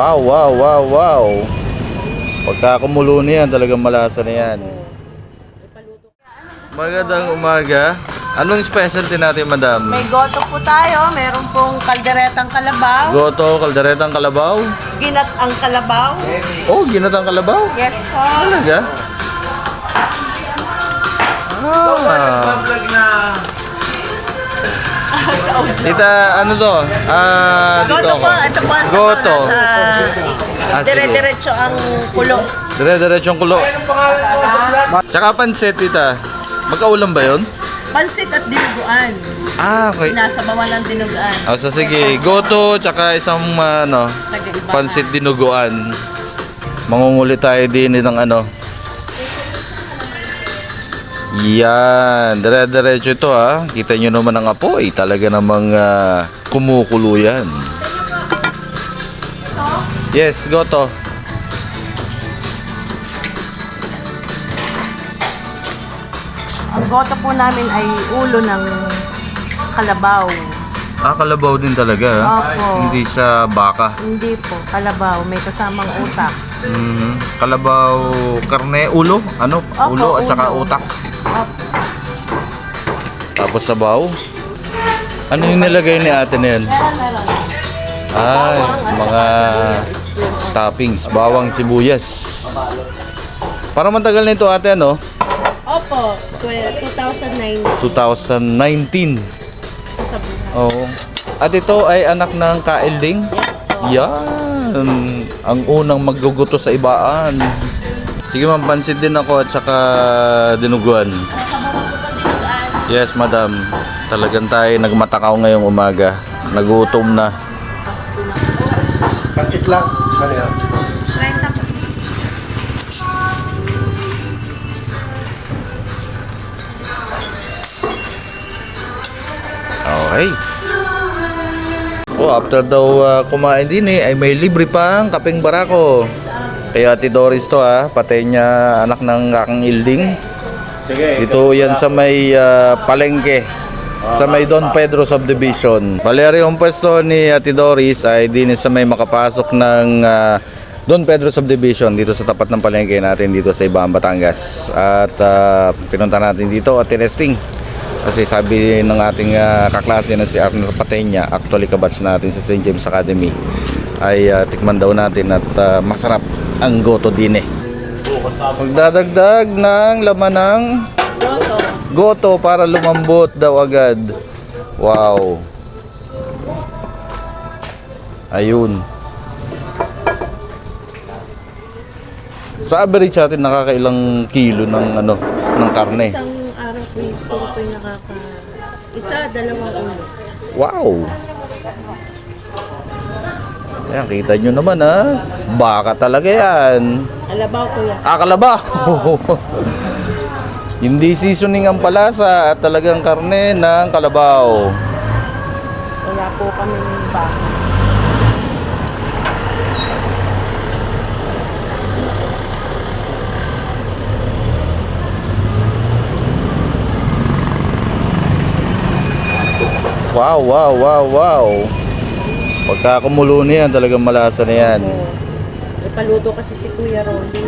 Wow, wow, wow, wow. Pagka kumulo na yan, talagang malasa na yan. Magandang umaga. Anong specialty natin, madam? May goto po tayo. Meron pong kalderetang kalabaw. Goto, kalderetang kalabaw. Ginat ang kalabaw. Oh, ginatang kalabaw? Yes po. Talaga? Ah. Sa. Tita, ano to? Ah, dito Goto ako. po. Ito po ang sa Goto. sa Ah, sige. dire-diretso ang kulong. Dire-diretsong kulo. Tsaka pansit, tita. Magkaulam ba yun? Pansit at dinuguan. Ah, okay. Sinasabawan ng dinuguan. Oh, so sige, goto tsaka isang ano, Nag-iba pansit dinuguan. Mangunguli tayo din ng ano. Yan, dire-diretso ito ha. Kita nyo naman ang apoy. Talaga namang ah, kumukulo yan. Yes, goto. Ang goto po namin ay ulo ng kalabaw. Ah, kalabaw din talaga. ha? Opo. Hindi sa baka. Hindi po, kalabaw. May kasamang utak. Mhm. Kalabaw, karne, ulo. Ano? Opo, ulo at saka ulo. utak. Opo. Tapos sabaw. Ano yung nilagay ni ate na yan? Meron, at mga toppings, bawang sibuyas. Para matagal na ito ate ano? Opo, 2009 2019. Oo. At ito ay anak ng kaelding. Yes po. Yan. Ang unang magguguto sa ibaan. Sige ma'am, pansit din ako at saka dinuguan. Yes, madam. Talagang tayo nagmatakaw ngayong umaga. Nagutom na. Pansit lang. Ano yan? 30 po. Okay. Oh, after daw uh, kumain din eh, ay may libre pang kapeng barako. Kaya Ate Doris to ha, patay niya anak ng kakang ilding. Sige. Dito yan sa may uh, palengke. Sa may Don Pedro Subdivision. Valerio, ang pwesto ni Ate Doris ay din sa may makapasok ng uh, Don Pedro Subdivision dito sa tapat ng palengke natin dito sa Ibang Batangas. At uh, pinunta natin dito at testing. Kasi sabi ng ating uh, kaklase na si Arnold Patenya, actually kabats natin sa St. James Academy, ay uh, tikman daw natin at uh, masarap ang goto din eh. Magdadagdag ng laman ng Goto. goto para lumambot daw agad. Wow. Ayun. Sa average natin nakakailang kilo ng ano ng karne. Isang araw po yung nakaka... Isa, dalawang ulo. Wow. Yan, kita nyo naman ha. Baka talaga yan. Alabaw ko yan. Ah, kalabaw. Hindi seasoning ang palasa at talagang karne ng kalabaw. Wala po kami baka. Wow, wow, wow, wow. Pagka kumulo na yan, talagang malasa na yan. May paluto kasi si Kuya Rolly.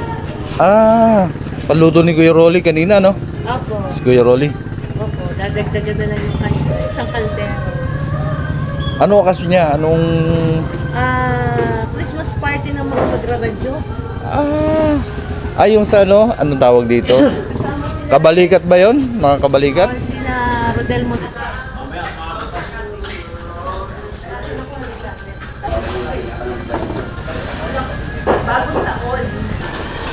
Ah, paluto ni Kuya Rolly kanina, no? Opo. Si Kuya Rolly. Opo. Dadagdagan na lang yung kanya. Isang kaldero. Ano okasyon niya? Anong... Ah, Christmas party ng mga magra-radyo. Ah, ay yung sa ano? Anong tawag dito? Kasama sila Kabalikat ba yon? Mga kabalikat? oh, sila Rodel Mon.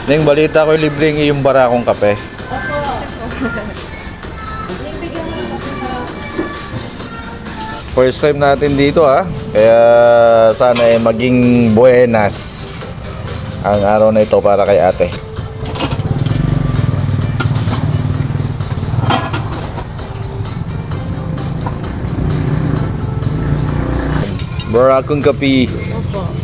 Neng balita ko libreng iyong barakong kape. First time natin dito ha. Kaya sana ay maging buenas ang araw na ito para kay ate. Barakong kape. Opo.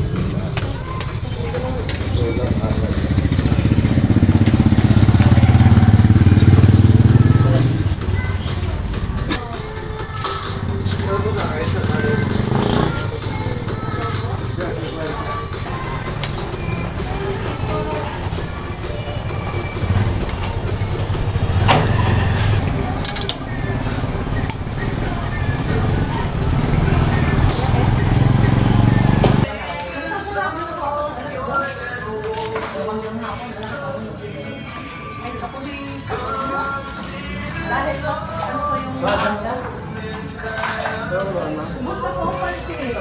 Dahil mas ano ko yung maganda. Gusto ko pansin.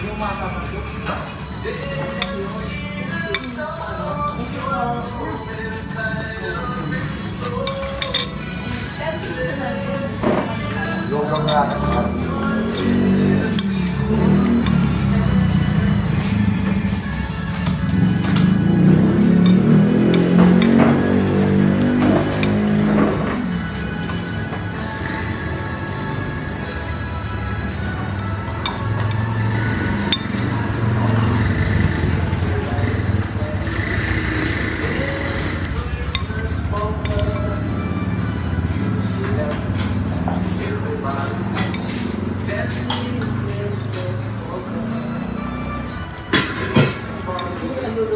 Yung mga kapatid. Allah'a emanet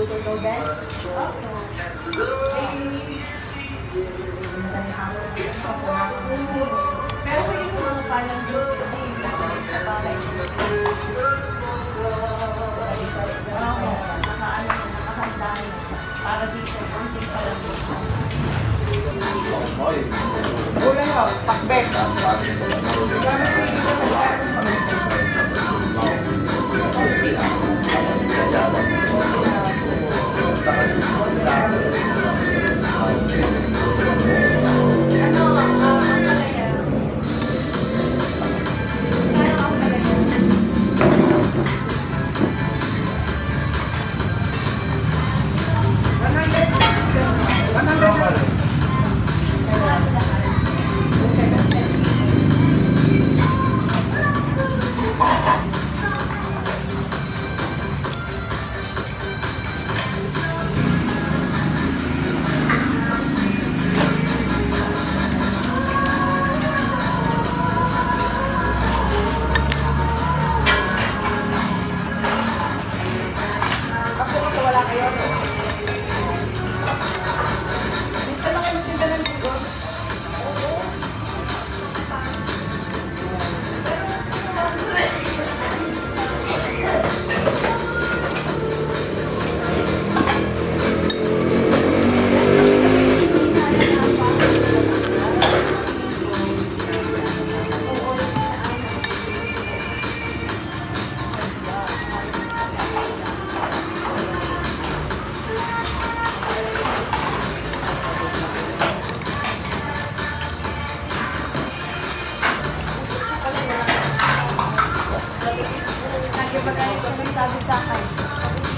Pero yung mga palang duty, kasi sa bahay. Oo, Hindi ba tayo sabi sa akin?